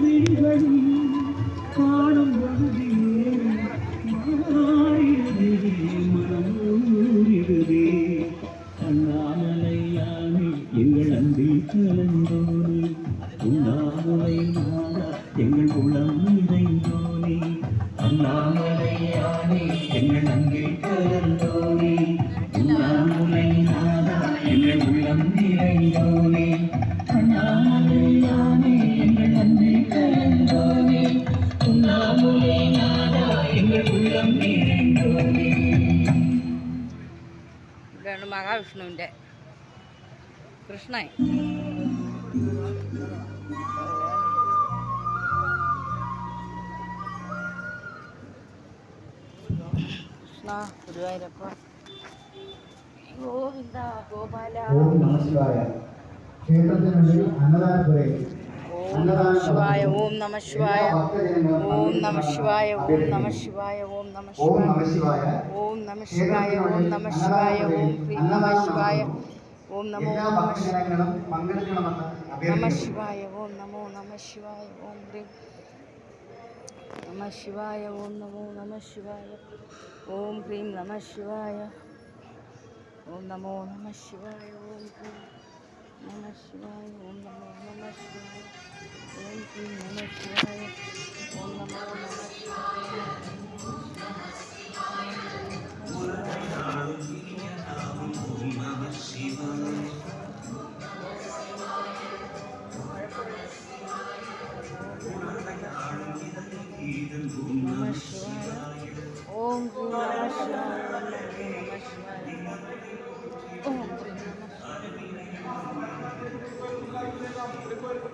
விழிகளில் காணும் பொழுதியே மாறிடுதே மனம் எங்கள் குளம் ഇവിടെയാണ് മഹാവിഷ്ണുവിന്റെ. കൃഷ്ണൻ. കൃഷ്ണ ഗുരുവായൂരപ്പ. ഗോവിന്ദ ഗോപാല. ക്ഷേത്രത്തിനുള്ളിൽ അന്നദാനപ്പുരയിൽ శివాయ ఓం నమ శివాయ ఓం నమ శివాయ ఓం నమ శివాయ ఓం నమ శివాయ ఓం నమ శివాయ ఓం నమ శివాయ ఓం హ్రీం నమ శివాయ ఓం నమో నమ శివాయ ఓం నమో నమ శివాయ ఓం హ్రీం నమ శివాయ ఓం నమో నమ శివాయ ఓం హ్రీం నమ శివాయ ఓం నమో నమ శివాయ ఓం హ్రీం నమ శివాయ ఓం నమో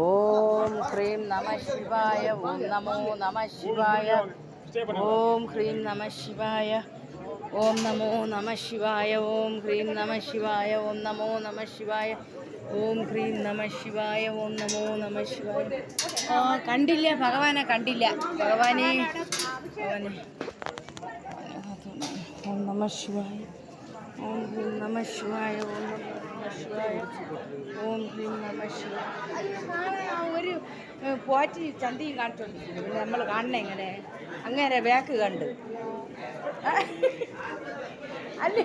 ഓം ഹ്രീം നമ ശിവായ ഓം നമോ നമ ശിവായ ഓം ഹ്രീം നമ ശിവായ ഓം നമോ നമ ശിവായ ഓം ഹ്രീം നമ ശിവായ ഓം നമോ നമ ശിവായ ഓം ഹ്രീം നമ ശിവായ ഓം നമോ നമ ശിവായ. ആ കണ്ടില്ല ഭഗവാനെ കണ്ടില്ല. ഭഗവാനെ ഓം നമ ശിവായ ഓം ഹ്രീം നമ ശിവായ ഓം നമോ ഓം ഹ്രീം നമ ഒരു പോറ്റി ചന്തയും കാണിച്ചോണ്ടിരിക്കുന്നു പിന്നെ നമ്മൾ കാണണ എങ്ങനെ അങ്ങനെ ബാക്ക് കണ്ട് അല്ലേ